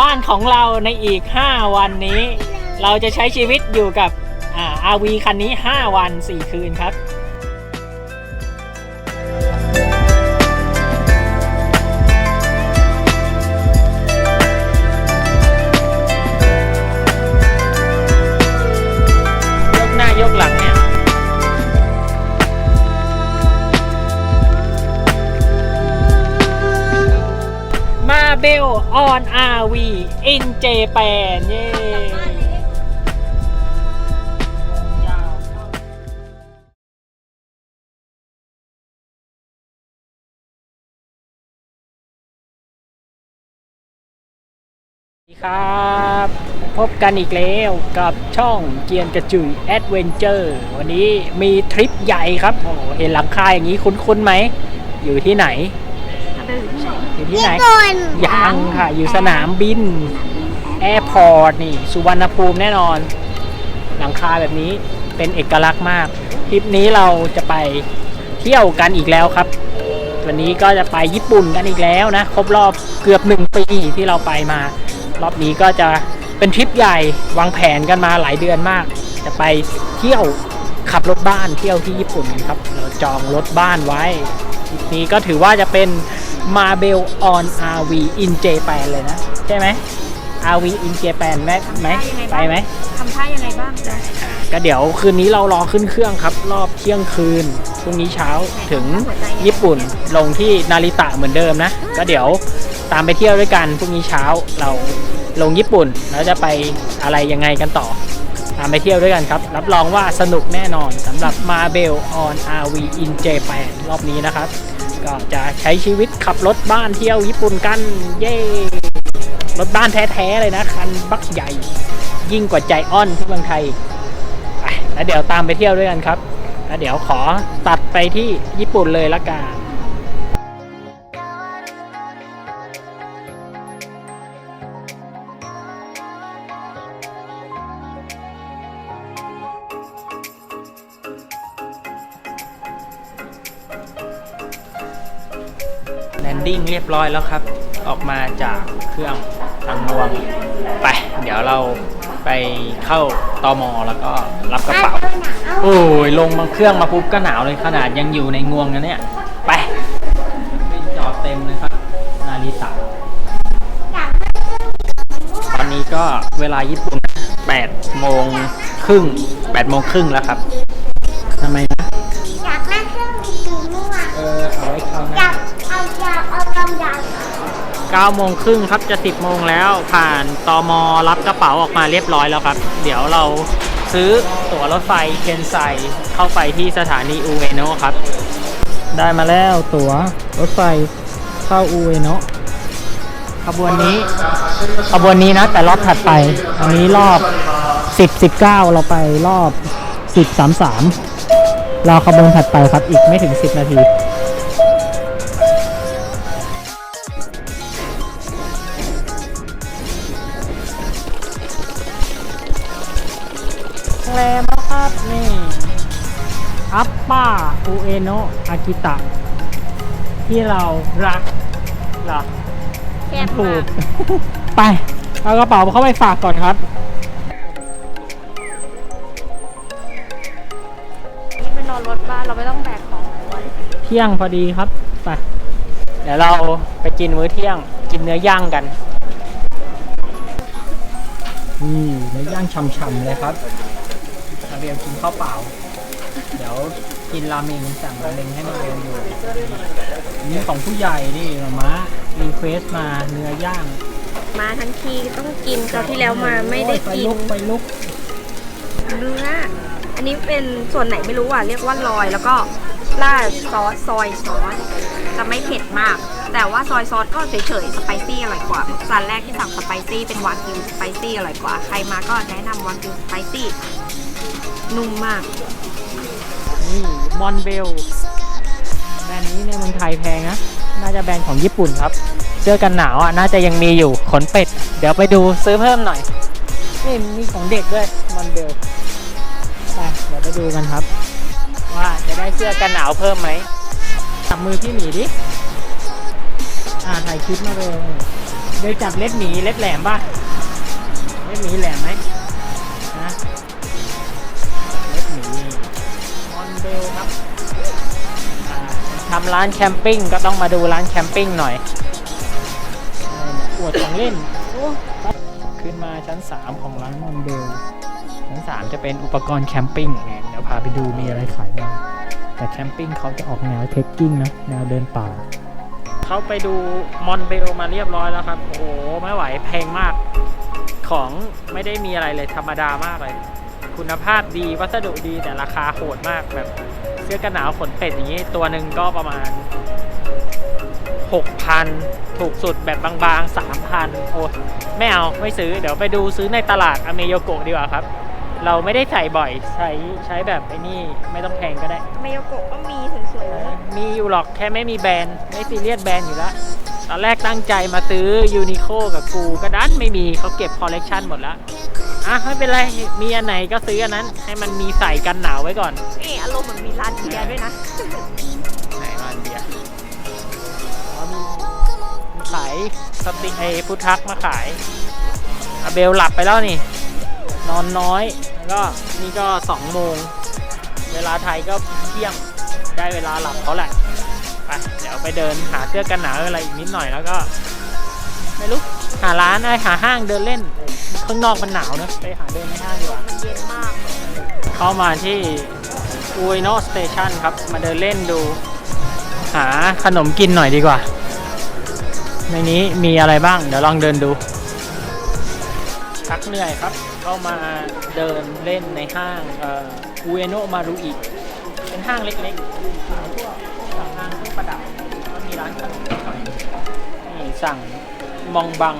บ้านของเราในอีก 5 วันนี้ เราจะใช้ชีวิตอยู่กับอา RV คันนี้ 5 วัน 4 คืนครับ เบลออนอาวีอินเจแปนเย้สวัสดีครับ พบกันอีกแล้วกับช่องเกียนกระจุยแอดเวนเจอร์วันนี้มีทริปใหญ่ครับโอ้เห็นหลังคาอย่างนี้คุ้นๆไหม อยู่ที่ไหน อยู่ที่ไหนยังค่ะ อยู่สนามบิน แอร์พอร์ต นี่ สุวรรณภูมิแน่นอน หลังคาแบบนี้เป็นเอกลักษณ์มาก ทริปนี้เราจะไปเที่ยวกันอีกแล้วครับ วันนี้ก็จะไปญี่ปุ่นกันอีกแล้วนะ ครบรอบเกือบหนึ่งปีที่เราไปมา รอบนี้ก็จะเป็นทริปใหญ่ วางแผนกันมาหลายเดือนมาก จะไปเที่ยวขับรถบ้านเที่ยวที่ญี่ปุ่นกันครับ เราจองรถบ้านไว้ทริปนี้ก็ถือว่าจะเป็น Marble on RV in Japan เลยนะ ใช่ไหม RV in Japan ไหมไหมไปไหมทำท่ายังไงบ้างจ้ะก็เดี๋ยวคืนนี้เรารอขึ้นเครื่องครับ รอบเที่ยงคืนพรุ่งนี้เช้าถึงญี่ปุ่นลงที่นาริตะเหมือนเดิมนะ ก็เดี๋ยวตามไปเที่ยวด้วยกันพรุ่งนี้เช้าเราลงญี่ปุ่นแล้วจะไปอะไรยังไงกันต่อ ตามไปเที่ยวด้วยกันครับ รับรองว่าสนุกแน่นอนสำหรับ Marble on RV in Japan รอบนี้นะครับ ก็จะใช้ชีวิตขับรถบ้านเที่ยวญี่ปุ่นกัน เย้รถบ้านแท้ๆเลยนะ คันบักใหญ่ ยิ่งกว่าใจอ้อนที่เมืองไทยไปแล้วเดี๋ยวตามไปเที่ยวด้วยกันครับแล้วเดี๋ยวขอตัดไปที่ญี่ปุ่นเลยละกัน เรียบร้อยแล้วครับ ออกมาจากเครื่องทางนวงไป เดี๋ยวเราไปเข้าตอมอแล้วก็รับกระเป๋า โอ้ยลงมาเครื่องมาปุ๊บก็หนาวเลยขนาดยังอยู่ในงวงนะเนี่ย ไปจอดเต็มเลยครับ นาริตะตอนนี้ก็เวลาญี่ปุ่น8โมงครึ่ง8โมงครึ่งแล้วครับาวเอาลำยาว9โมงครึ่งครับจะ 10 โมงแล้วผ่านตอมอรับกระเป๋าออกมาเรียบร้อยแล้วครับ เดี๋ยวเราซื้อตั๋วรถไฟเคนไซเข้าไปที่สถานีอูเอโนะครับ ได้มาแล้วตั๋วรถไฟเข้าอูเอโนะขบวนนี้ขบวนนี้นะ แต่รอบถัดไปอันนี้รอบ 10 19 เราไปรอบ 10 33เราขบวนถัดไปครับอีกไม่ถึง 10 นาที รงแรมแล้วครับนี่อัปป้าอุเอโนะอากิตะ ที่เรารักเหรอแคบถูมาก ก ไปเอากระเป๋าเข้าไปฝากก่อนครับ นี่เป็นนอนรถบ้านเราไม่ต้องแบกของไว้ เที่ยงพอดีครับไปเดี๋ยวเราไปกินมื้อเที่ยง กินเนื้อย่างกันนี่เนื้อย่างช่ำๆเลยครับมา เรียมกินข้าวเปล่า เดี๋ยวกินราเมงสั่งราเมงให้มาเรียมอยู่อันนี่ของผู้ใหญ่นี่มาม่ารีเควสมาเนื้อย่างมาทั้งทีต้องกินคราวที่แล้วมาไม่ได้โอ้ยกิไปนลุกไปลุกเนื้ออันนี้เป็นส่วนไหนไม่รู้อะเรียกว่าลอยแล้วก็ราดซอสซอยซอสจะไม่เผ็ดมาก แต่ว่าซอยซอสก็เฉยๆสไปซี่อร่อยกว่าจานแรกที่สั่งสไปซี่เป็นวากิวสไปซี่อร่อยกว่า ใครมาก็แนะนำวากิวสไปซี่ นุ่มมาก นี่มอนเบล แบรนด์นี้ในเมืองไทยแพงนะ น่าจะแบรนด์ของญี่ปุ่นครับ เสื้อกันหนาวอะ น่าจะยังมีอยู่ขนเป็ด เดี๋ยวไปดูซื้อเพิ่มหน่อย นี่มีของเด็กด้วยมอนเบล ไป เดี๋ยวไปดูกันครับ ว่าจะได้เสื้อกันหนาวเพิ่มไหมจับมือพี่หมีดิ อ่าถ่ายคลิปมาเลยเคยจับเล็บหมีเล็บแหลมป่ะ เล็บหมีแหลมไหม ทำร้านแคมปิ้งก็ต้องมาดูร้านแคมปิ้งหน่อยอวดของเล่น ขึ้นมาชั้น 3 ของร้านมอนเบลชั้น 3 จะเป็นอุปกรณ์แคมปิ้งเดี๋ยวพาไปดูมีอะไรขายบ้างแต่แคมปิ้งเขาจะออกแนวเทคกิ้งนะแนวเดินป่าเขาไปดูมอนเบลมาเรียบร้อยแล้วครับ โอ้โหไม่ไหวแพงมากของไม่ได้มีอะไรเลยธรรมดามากเลย คุณภาพดีวัสดุดีแต่ราคาโหดมากแบบ สื้อกันหนาวขนเป็ดอย่างนี้ ตัวหนึ่งก็ประมาณ 6,000 ถูกสุดแบบบางๆ 3,000 โอ้ไม่เอาไม่ซื้อ เดี๋ยวไปดูซื้อในตลาดอเมโยโกะดีกว่าครับ เราไม่ได้ใส่บ่อยใช้ใช้แบบไอ้นี่ไม่ต้องแพงก็ได้ เมโยโกะก็มีสวยๆนะมีอยู่หรอกแค่ไม่มีแบรนด์ไม่ซีเรียสแบรนด์อยู่แล้วตอนแรกตั้งใจมาซื้อยูนิโคกับกูก็ดันไม่มีเขาเก็บคอลเลกชันหมดแล้ว อะไม่เป็นไร มีอันไหนก็ซื้ออันนั้น ให้มันมีใส่กันหนาวไว้ก่อนนี่อารมณ์เหมือนมีร้านเบียร์ด้วยนะ ไหนมันเบียร์อ๋อมีมีขายสติไอพุทธักมาขายอาเบลหลับไปแล้วนี่ นอนน้อยแล้วก็นี่ก็สองโมง เวลาไทยก็เที่ยง ได้เวลาหลับเขาแหละ ไป เดี๋ยวไปเดินหาเสื้อกันหนาวอะไรอีกนิดหน่อยแล้วก็ ไม่รู้ หาร้านอะไรหาห้างเดินเล่นข้างนอกมันหนาวเนอะไปหาเดินในห้างดีกว่ามันเย็นมาก เข้ามาที่อุยโนสเตชันครับ มาเดินเล่นดู หาขนมกินหน่อยดีกว่า ในนี้มีอะไรบ้าง เดี๋ยวลองเดินดูพักเหนื่อยครับ เข้ามาเดินเล่นในห้างอุเอโนมารุอิเป็นห้างเล็กๆขายพวกสั่งห้างเครื่องประดับก็มีร้านขนมหน่อยนี่สั่ง มองบัง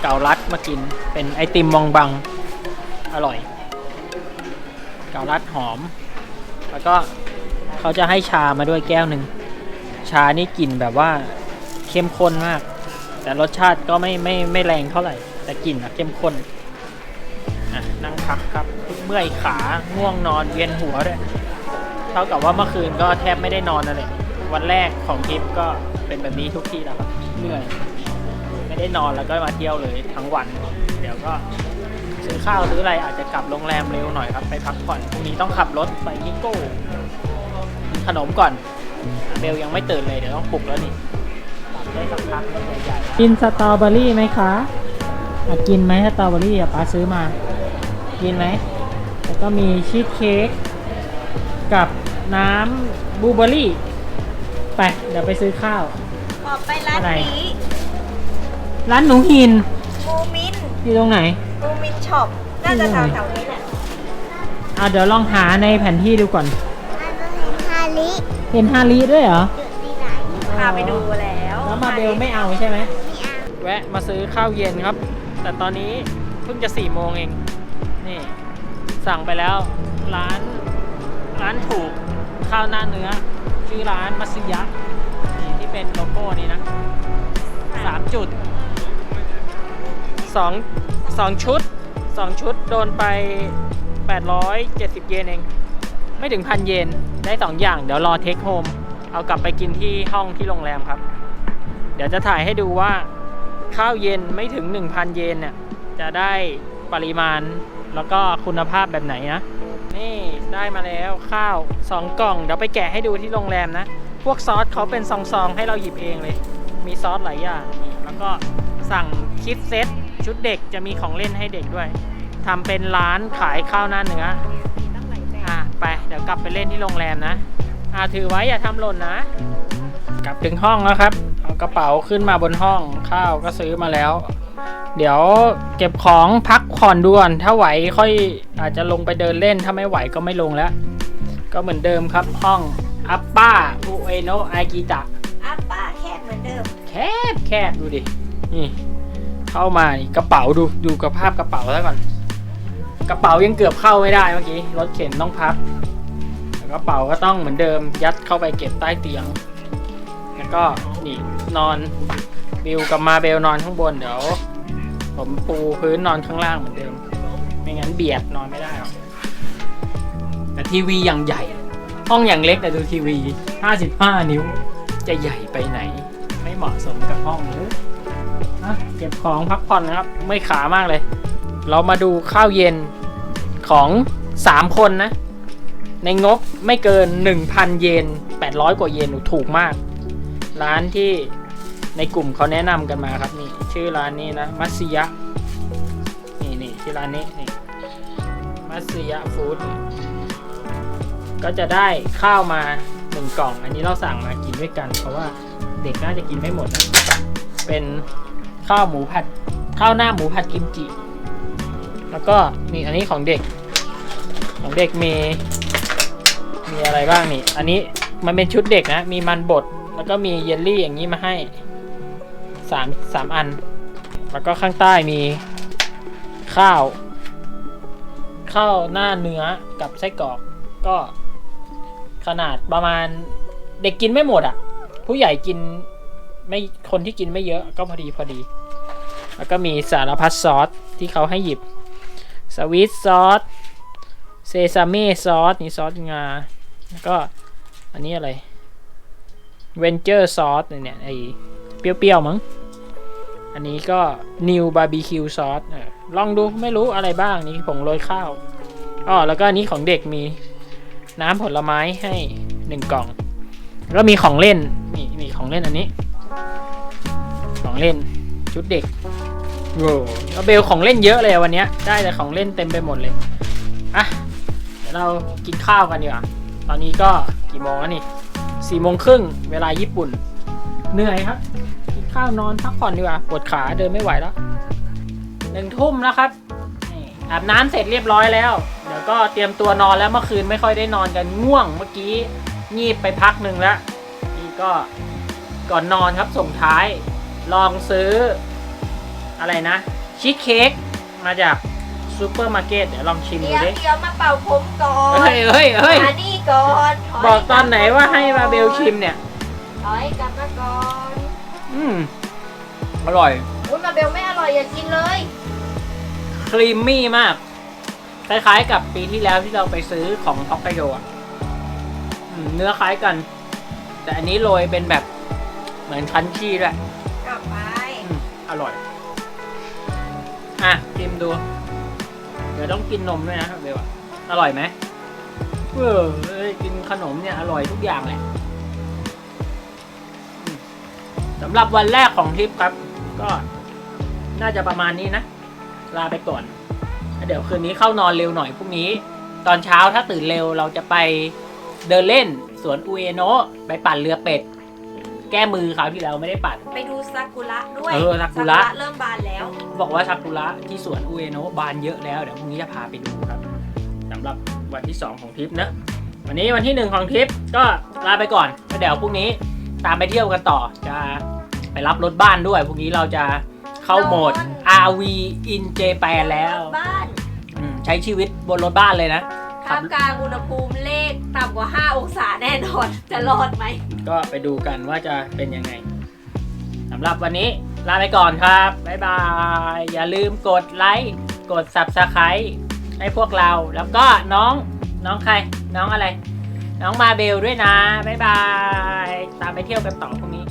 เกาลัดมากิน เป็นไอติมมองบัง อร่อย เกาลัดหอม แล้วก็เขาจะให้ชามาด้วยแก้วหนึ่ง ชานี่กลิ่นแบบว่าเข้มข้นมาก แต่รสชาติก็ไม่ไม่ไม่แรงเท่าไหร่ แต่กลิ่นอะเข้มข้นนั่งพักครับเมื่อยขาง่วงนอนเวียนหัวด้วยเท่ากับว่าเมื่อคืนก็แทบไม่ได้นอนเลยวันแรกของทริปก็เป็นแบบนี้ทุกที่แล้วครับเหนื่อย ไม่ได้นอนแล้วก็มาเที่ยวเลยทั้งวัน เดี๋ยวก็ซื้อข้าวซื้ออะไรอาจจะกลับโรงแรมเร็วหน่อยครับไปพักผ่อนพรุ่งนี้ต้องขับรถไปนิโก้กินขนมก่อนเบลยังไม่ตื่นเลยเดี๋ยวต้องปลุกแล้วนี่หลับได้สักพักใหญ่ๆกินสตรอเบอรี่ไหมคะอะกินไหมสตรอเบอรี่อะป้าซื้อมา กินไหมแล้วก็มีชีสเค้กกับน้ำบลูเบอร์รี่ ไป เดี๋ยวไปซื้อข้าวต่อไปร้านอะไรนี้ ร้านหนูหินมูมินอยู่ตรงไหนมูมินช็อปน่าจะแถวๆนี้แหละอะเดี๋ยวลองหาในแผนที่ดูก่อน อันนี้ฮาริเห็นฮาริด้วยเหรอ อยู่ที่ไหนพาไปดูแล้วแล้วมาเบลไม่เอาใช่ไหม ไม่เอาแวะมาซื้อข้าวเย็นครับ แต่ตอนนี้เพิ่งจะสี่โมงเอง นี่ สั่งไปแล้ว ร้าน ร้านถูกข้าวหน้าเนื้อ ชื่อร้านมัสยะนี่ที่เป็นโลโก้นี้นะสามจุด สองสองชุดสองชุดโดนไป 870 เยนเอง ไม่ถึงพันเยนได้สองอย่าง เดี๋ยวรอเทคโฮมเอากลับไปกินที่ห้องที่โรงแรมครับ เดี๋ยวจะถ่ายให้ดูว่าข้าวเย็นไม่ถึง 1,000 เยนเนี่ยจะได้ปริมาณแล้วก็คุณภาพแบบไหนนะ นี่ได้มาแล้วข้าว 2 กล่อง เดี๋ยวไปแกะให้ดูที่โรงแรมนะ พวกซอสเขาเป็นซองๆ ให้เราหยิบเองเลย มีซอสหลายอย่าง แล้วก็สั่งคิดเซต ชุดเด็กจะมีของเล่นให้เด็กด้วยทำเป็นร้านขายข้าวหน้าเนื้อมีตั้งหลายแบบอะไปเดี๋ยวกลับไปเล่นที่โรงแรมนะอ่าถือไว้อย่าทำหล่นนะ กลับถึงห้องแล้วครับเอากระเป๋าขึ้นมาบนห้องข้าวก็ซื้อมาแล้ว เดี๋ยวเก็บของพักผ่อนด่วน ถ้าไหวค่อยอาจจะลงไปเดินเล่นถ้าไม่ไหวก็ไม่ลงแล้ว ก็เหมือนเดิมครับห้องอัปป้าอุเอโนะอากิตะอัปป้าแคบเหมือนเดิม แคบแคบดูดินี่ เข้ามานี่กระเป๋าดูดูกระภาพกระเป๋าซะก่อน กระเป๋ายังเกือบเข้าไม่ได้เมื่อกี้รถเข็นต้องพับกระเป๋าก็ต้องเหมือนเดิมยัดเข้าไปเก็บใต้เตียง แล้วก็นี่นอนบิวกับมาเบลนอนข้างบนเดี๋ยวผมปูพื้นนอนข้างล่างเหมือนเดิม ไม่งั้นเบียดนอนไม่ได้หรอกแต่ทีวีอย่างใหญ่ ห้องอย่างเล็กแต่ดูทีวี 55 นิ้ว จะใหญ่ไปไหน ไม่เหมาะสมกับห้องเลยอะ เก็บของพักผ่อนนะครับ ไม่ขามากเลย เรามาดูข้าวเย็นของ 3 คนนะ ในงบไม่เกิน 1,000 เยน 800 กว่าเยนถูกมาก ร้านที่ในกลุ่มเขาแนะนำกันมาครับนี่ ชื่อร้านนี้นะมัสซิยะนี่นี่ที่ร้านนี้นี่มัสซิยะฟู้ดก็จะได้ข้าวมาหนึ่งกล่อง อันนี้เราสั่งมากินด้วยกัน เพราะว่าเด็กน่าจะกินไม่หมดนะเป็น ข้าวหมูผัดข้าวหน้าหมูผัดกิมจิ แล้วก็นี่อันนี้ของเด็ก ของเด็กมี มีอะไรบ้างนี่ อันนี้มันเป็นชุดเด็กนะ มีมันบด แล้วก็มีเยลลี่อย่างนี้มาให้สามสามอัน แล้วก็ข้างใต้มีข้าว ข้าวหน้าเนื้อกับไส้กรอกก็ขนาดประมาณเด็กกินไม่หมดอะ ผู้ใหญ่กินไม่คนที่กินไม่เยอะก็พอดีพอดี แล้วก็มีสารพัดซอสที่เขาให้หยิบ สวิตซอส เซซามิซอส นี่ซอสงา แล้วก็อันนี้อะไร เวนเจอร์ซอสเนี่ยไอเปรี้ยวๆมั้ง อันนี้ก็นิวบาร์บีคิวซอสลองดูไม่รู้อะไรบ้างนี่ผงโรยข้าวอ๋อแล้วก็อันนี้ของเด็กมีน้ำผลไม้ให้หนึ่งกล่อง แล้วมีของเล่น นี่มีของเล่นอันนี้ ของเล่นชุดเด็ก โว้เบลของเล่นเยอะเลยวันนี้ได้แต่ของเล่นเต็มไปหมดเลยอะเดี๋ยวเรากินข้าวกันดีกว่าตอนนี้ก็กี่โมงแล้วนี่สี่โมงครึ่งเวลาญี่ปุ่น เหนื่อยครับ กินข้าวนอนพักผ่อนดีกว่าปวดขาเดินไม่ไหวแล้วหนึ่งทุ่มแล้วครับอาบน้ำเสร็จเรียบร้อยแล้ว เดี๋ยวก็เตรียมตัวนอนแล้วเมื่อคืนไม่ค่อยได้นอนกันง่วงเมื่อกี้งีบไปพักหนึ่งแล้วนี่ก็ก่อนนอนครับส่งท้าย ลองซื้อ อะไรนะชีสเค้กมาจากซูเปอร์มาร์เก็ตเดี๋ยวลองชิมเดี๋ดูยวดิเดี๋ยวมาเป่าผมก่อนเฮ้ยเฮ้ยเฮ้ยมานี่ก่อนถยบอกตอนไหนว่าให้มาเบลชิมเนี่ย ถอยกลับมาก่อนอืมอร่อย อุ้ยมาเบลไม่อร่อยอย่ากินเลยครีมมี่มาก คล้ายๆกับปีที่แล้วที่เราไปซื้อของฮอกไกโดอะอืมเนื้อคล้ายกัน แต่อันนี้โรยเป็นแบบเหมือนคันชี่ด้วยกลับไป อืมอร่อย อะชิมดู เดี๋ยวต้องกินนมด้วยนะครับเบลอะอร่อยไหมเออกินขนมเนี่ย อร่อยทุกอย่างแหละสำหรับวันแรกของทริปครับ ก็น่าจะประมาณนี้นะ ลาไปก่อน เดี๋ยวคืนนี้เข้านอนเร็วหน่อยพรุ่งนี้ ตอนเช้าถ้าตื่นเร็วเราจะไปเดินเล่น สวนอุเอโนะไปปั่นเรือเป็ด แก้มือคราวที่แล้วไม่ได้ปั่น ไปดูซากุระด้วยเออซากุระ เริ่มบานแล้ว บอกว่าซากุระที่สวนอุเอโนะบานเยอะแล้วเดี๋ยวพรุ่งนี้จะพาไปดูครับสำหรับวันที่ 2 ของทริปนะ วันนี้วันที่ 1 ของทริปก็ลาไปก่อนแล้วเดี๋ยวพรุ่งนี้ตามไปเที่ยวกันต่อจะไปรับรถบ้านด้วยพรุ่งนี้เราจะเข้าโหมดนอน RV in Japan แล้ว บ้าน อืมใช้ชีวิตบนรถบ้านเลยนะ ท่ามกลางอุณหภูมิเลขต่ำกว่า 5 องศาแน่นอน จะรอดไหม ก็ไปดูกันว่าจะเป็นยังไงสำหรับวันนี้ลาไปก่อนครับ บ๊ายบาย อย่าลืมกดไลค์กด Subscribe ให้พวกเราแล้วก็น้องน้องใคร น้องอะไร น้องมาเบลด้วยนะ บ๊ายบาย ตามไปเที่ยวกันต่อพรุ่งนี้